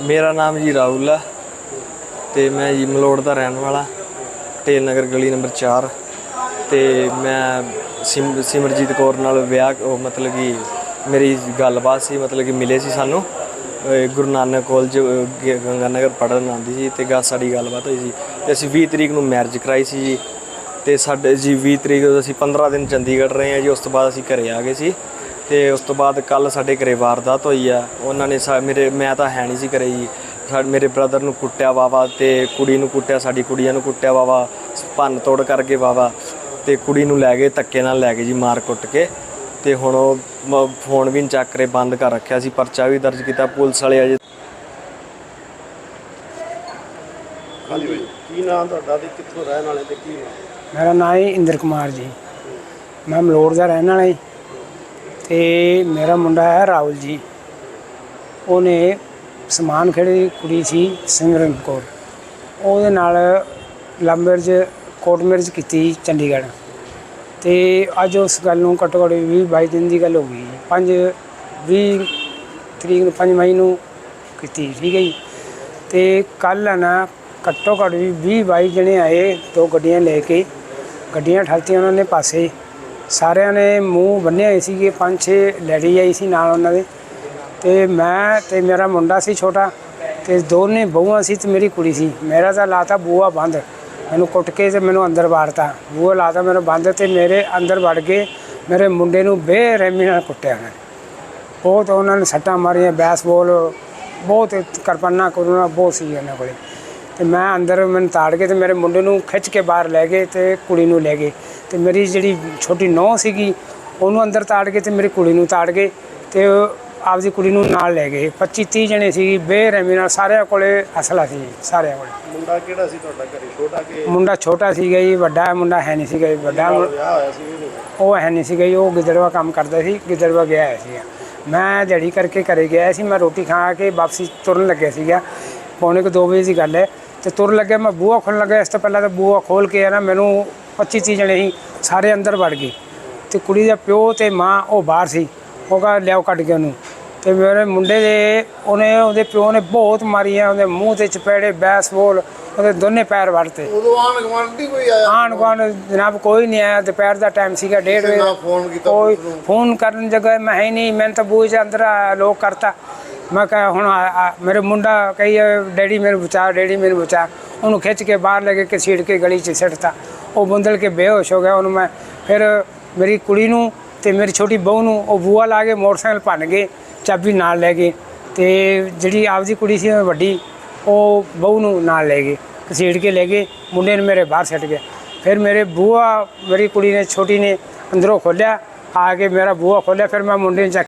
ਮੇਰਾ ਨਾਮ ਜੀ ਰਾਹੁਲ ਆ ਤੇ ਮੈਂ ਜੀ ਮਲੋੜ ਦਾ ਰਹਿਣ ਵਾਲਾ ਟੇਲ ਨਗਰ ਗਲੀ ਨੰਬਰ 4 ਤੇ ਮੈਂ ਸਿਮ- ਸਿਮਰਜੀਤ ਕੌਰ ਨਾਲ ਵਿਆਹ ਮਤਲਬ ਕਿ ਮੇਰੀ ਗੱਲਬਾਤ ਸੀ ਮਤਲਬ ਕਿ ਮਿਲੇ ਸੀ ਸਾਨੂੰ। ਗੁਰੂ ਨਾਨਕ ਕਾਲਜ ਅਹ, ਗ- ਗੰਗਾ ਨਗਰ ਪੜ੍ਹਨ ਆਉਂਦੀ ਸੀ ਤੇ ਗਾ ਸਾਡੀ ਗੱਲਬਾਤ ਹੋਈ ਸੀ। ਤੇ ਅਸੀਂ 20 ਤਰੀਕ ਨੂੰ ਮੈਰਿਜ ਕਰਾਈ ਸੀ ਜੀ। ਤੇ ਸਾਡੇ ਜੀ 20 ਤਰੀਕ ਨੂੰ ਅਸੀਂ 15 ਦਿਨ ਚੰਡੀਗੜ੍ਹ ਰਹੇ ਹਾਂ ਜੀ ਉਸ ਤੋਂ ਬਾਅਦ ਅਸੀਂ ਘਰੇ ਆ ਗਏ ਸੀ। ਤੇ ਉਸ ਤੋਂ ਬਾਅਦ ਕੱਲ ਸਾਡੇ ਘਰੇ ਵਾਰਦਾਤ ਹੋਈ ਆ। ਉਹਨਾਂ ਨੇ ਸਾ- ਮੇਰੇ ਮੈਂ ਤਾਂ ਹੈ ਨਹੀਂ ਸੀ ਘਰੇ ਜੀ। ਸਾਡੇ ਮੇਰੇ ਬ੍ਰਦਰ ਨੂੰ ਕੁੱਟਿਆ ਵਾਵਾ ਤੇ ਕੁੜੀ ਨੂੰ ਕੁੱਟਿਆ ਸਾਡੀ ਕੁੜੀਆਂ ਨੂੰ ਕੁੱਟਿਆ ਵਾਵਾ ਭੰਨ ਤੋੜ ਕਰਕੇ ਵਾਵਾ ਤੇ ਕੁੜੀ ਨੂੰ ਲੈ ਗਏ ਧੱਕੇ ਨਾਲ ਲੈ ਗਏ ਜੀ ਮਾਰ ਕੁੱਟ ਕੇ। ਤੇ ਹੁਣ ਉਹ ਮ- ਫੋਨ ਵੀ ਨੀ ਚੱਕ ਰਹੇ ਬੰਦ ਕਰ ਰੱਖਿਆ ਸੀ ਪਰਚਾ ਵੀ ਦਰਜ ਕੀਤਾ ਪੁਲਿਸ ਵਾਲੇ ਅਜੇ ਹਾਂਜੀ ਬਾਈ ਕੀ ਨਾਮ ਤੁਹਾਡਾ ਤੇ ਕਿੱਥੋਂ ਰਹਿਣ ਵਾਲੇ ਤੇ ਕੀ ਨਾਮ ਮੇਰਾ ਨਾਮ ਹੈ ਇੰਦਰ ਕੁਮਾਰ ਜੀ। ਮੈਂ ਮਲੋੜ ਦਾ ਰਹਿਣ ਵਾਲਾ ਜੀ। ਤੇ ਮੇਰਾ ਮੁੰਡਾ ਹੈ ਰਾਹੁਲ ਜੀ। ਉਹਨੇ ਸਮਾਨ ਖੇੜੇ ਦੀ ਕੁੜੀ ਸੀ ਸਿਮਰਨ ਕੌਰ। ਉਹਦੇ ਨਾਲ ਲਵ ਮੈਰਿਜ ਕੋਰਟ ਮੈਰਿਜ ਕੀਤੀ ਚੰਡੀਗੜ੍ਹ। ਤੇ ਅੱਜ ਉਸ ਗੱਲ ਨੂੰ ਘੱਟੋ ਘੱਟ 20 22 ਦਿਨ ਦੀ ਗੱਲ ਹੋ ਗਈ। 5 20 ਤਰੀਕ ਨੂੰ 5 ਮਈ ਨੂੰ ਕੀਤੀ, ਠੀਕ ਹੈ ਜੀ। ਤੇ ਕੱਲ ਨਾ, ਘੱਟੋ ਘੱਟ ਵੀ 20 22 ਜਣੇ ਆਏ, ਦੋ ਗੱਡੀਆਂ ਲੈ ਕੇ। ਗੱਡੀਆਂ ਠਾਲਤੀਆਂ ਉਹਨਾਂ ਨੇ ਪਾਸੇ। ਸਾਰਿਆਂ ਨੇ ਮੂੰਹ ਬੰਨੇ ਹੋਏ ਸੀਗੇ, ਪੰਜ ਛੇ ਲੈਡੀ ਆਈ ਸੀ ਨਾਲ ਉਹਨਾਂ ਦੇ। ਤੇ ਮੈਂ ਤੇ ਮੇਰਾ ਮੁੰਡਾ ਸੀ ਛੋਟਾ ਤੇ ਦੋਨੇ ਬਹੂਆਂ ਸੀ ਤੇ ਮੇਰੀ ਕੁੜੀ ਸੀ। ਮੇਰਾ ਤਾਂ ਲਾਤਾ ਬੂਆ ਬੰਦ, ਮੈਨੂੰ ਕੁੱਟ ਕੇ ਤੇ ਮੈਨੂੰ ਅੰਦਰ ਵਾੜਤਾ। ਬੂਆ ਲਾਤਾ, ਮੈਨੂੰ ਬੰਦ ਤੇ ਮੇਰੇ ਅੰਦਰ ਵੜ ਗਏ, ਮੇਰੇ ਮੁੰਡੇ ਨੂੰ ਬੇਰਹਿਮੀ ਨਾਲ ਕੁੱਟਿਆ ਉਹਨਾਂ ਨੇ। ਬਹੁਤ ਉਹਨਾਂ ਨੇ ਸੱਟਾਂ ਮਾਰੀਆਂ, ਬੈਸਬਾਲ, ਬਹੁਤ ਕਿਰਪਾਨਾਂ, ਕਰੂਣਾ ਬਹੁਤ ਸੀ ਉਹਨਾਂ ਕੋਲੇ। ਤੇ ਮੈਂ ਅੰਦਰ ਮੈਨੂੰ ਤਾੜ ਕੇ ਤੇ ਮੇਰੇ ਮੁੰਡੇ ਨੂੰ ਖਿੱਚ ਕੇ ਬਾਹਰ ਲੈ ਗਏ ਤੇ ਕੁੜੀ ਨੂੰ ਲੈ ਗਏ। ਤੇ ਮੇਰੀ ਜਿਹੜੀ ਛੋਟੀ ਨੌਂ ਸੀਗੀ ਉਹਨੂੰ ਅੰਦਰ ਤਾੜ ਕੇ ਤੇ ਮੇਰੀ ਕੁੜੀ ਨੂੰ ਤਾੜ ਗਏ ਤੇ ਆਪਦੀ ਕੁੜੀ ਨੂੰ ਨਾਲ ਲੈ ਗਏ। 25 30 ਜਣੇ ਸੀ ਬੇਰਹਿਮੀ ਨਾਲ ਸਾਰਿਆਂ ਕੋਲੇ ਅਸਲਾ ਸੀ ਸਾਰਿਆਂ ਕੋਲੇ। ਮੁੰਡਾ ਕਿਹੜਾ ਸੀ ਤੁਹਾਡਾ ਘਰੇ ਛੋਟਾ ਕਿ? ਮੁੰਡਾ ਛੋਟਾ ਸੀਗਾ ਜੀ ਵੱਡਾ ਮੁੰਡਾ ਹੈ ਨਹੀਂ ਸੀਗਾ ਜੀ ਵੱਡਾ ਵਿਆਹ ਹੋਇਆ ਸੀ ਉਹ ਹੈ ਨਹੀਂ ਸੀਗਾ ਜੀ ਉਹ ਗਿੱਦੜਵਾ ਕੰਮ ਕਰਦਾ ਸੀ ਗਿੱਦੜਵਾ ਗਿਆ ਹੋਇਆ ਸੀਗਾ। ਮੈਂ ਦਿਹਾੜੀ ਕਰਕੇ ਘਰੇ ਗਿਆ ਸੀ ਮੈਂ ਰੋਟੀ ਖਾ ਕੇ ਵਾਪਸੀ ਤੁਰਨ ਲੱਗਿਆ ਸੀਗਾ। ਪੌਣੇ ਕੁ 2 ਵਜੇ ਦੀ ਗੱਲ ਹੈ ਤੇ ਤੁਰਨ ਲੱਗਿਆ ਮੈਂ ਬੂਹਾ ਖੋਲ੍ਹਣ ਲੱਗਾ ਇਸ ਤੋਂ ਪਹਿਲਾਂ ਤਾਂ ਬੂਹਾ ਖੋਲ ਕੇ ਨਾ ਮੈਨੂੰ 25 30 ਜਣੇ ਸੀ ਸਾਰੇ ਅੰਦਰ ਵੜ ਗਏ। ਤੇ ਕੁੜੀ ਦਾ ਪਿਓ ਤੇ ਮਾਂ ਉਹ ਬਾਹਰ ਸੀ। ਉਹ ਕਹਾ ਲਿਆਓ ਕੱਢ ਕੇ ਉਹਨੂੰ। ਤੇ ਮੇਰੇ ਮੁੰਡੇ ਦੇ ਉਹਨੇ ਉਹਦੇ ਪਿਓ ਨੇ ਬਹੁਤ ਮਾਰੀਆਂ ਉਹਦੇ ਮੂੰਹ ਤੇ ਚਪੇੜੇ ਬੈਸਬਾਲ ਉਹਦੇ ਦੋਨੇ ਪੈਰ ਵੜਤੇ। ਉਦੋਂ ਆਣ ਗਵਾਂਢੀ ਕੋਈ ਆਇਆ? ਆਣ ਗੁਆਂਢ ਜਨਾਬ ਕੋਈ ਨਹੀਂ ਆਇਆ ਦੁਪਹਿਰ ਦਾ ਟਾਈਮ ਸੀਗਾ ਡੇਢ ਵਜੇ। ਫੋਨ ਕੀਤਾ ਕੋਈ? ਫੋਨ ਕਰਨ ਜਗ੍ਹਾ ਮੈਂ ਹੈ ਨਹੀਂ ਮੈਂ ਤਾਂ ਬੂਝ ਅੰਦਰ ਆ, ਲੋਕ ਕਰਤਾ। ਮੈਂ ਕਹਾਂ ਹੁਣ ਆ- ਆ, ਮੇਰੇ ਮੁੰਡਾ ਕਹੀ ਡੈਡੀ ਮੈਨੂੰ ਬਚਾ ਡੈਡੀ ਮੈਨੂੰ ਬਚਾ। ਉਹਨੂੰ ਖਿੱਚ ਕੇ ਬਾਹਰ ਲੈ ਕੇ ਘਸੀੜ ਕੇ ਗਲੀ 'ਚ ਸਿੱਟਤਾ। ਉਹ ਬੰਦਲ ਕੇ ਬੇਹੋਸ਼ ਹੋ ਗਿਆ, ਉਹਨੂੰ ਮੈਂ ਫਿਰ ਮੇਰੀ ਕੁੜੀ ਨੂੰ ਤੇ ਮੇਰੀ ਛੋਟੀ ਬਹੂ ਨੂੰ ਉਹ ਬੂਆ ਲਾ ਕੇ ਮੋਟਰਸਾਈਕਲ ਭੰਨ ਗਏ ਚਾਬੀ ਨਾਲ ਲੈ ਗਏ ਤੇ ਜਿਹੜੀ ਆਪਦੀ ਕੁੜੀ ਸੀ ਵੱਡੀ, ਉਹ ਬਹੂ ਨੂੰ ਨਾਲ ਲੈ ਗਏ, ਘਸੀੜ ਕੇ ਲੈ ਗਏ, ਮੁੰਡੇ ਨੂੰ ਮੇਰੇ ਬਾਹਰ ਛੱਡ ਗਿਆ ਫਿਰ ਮੇਰੇ ਬੂਆ ਮੇਰੀ ਕੁੜੀ ਨੇ, ਛੋਟੀ ਨੇ ਅੰਦਰੋਂ ਖੋਲਿਆ ਆ ਕੇ ਮੇਰਾ ਬੂਆ ਖੋਲਿਆ ਫਿਰ ਮੈਂ ਮੁੰਡੇ ਨੂੰ ਚੱਕ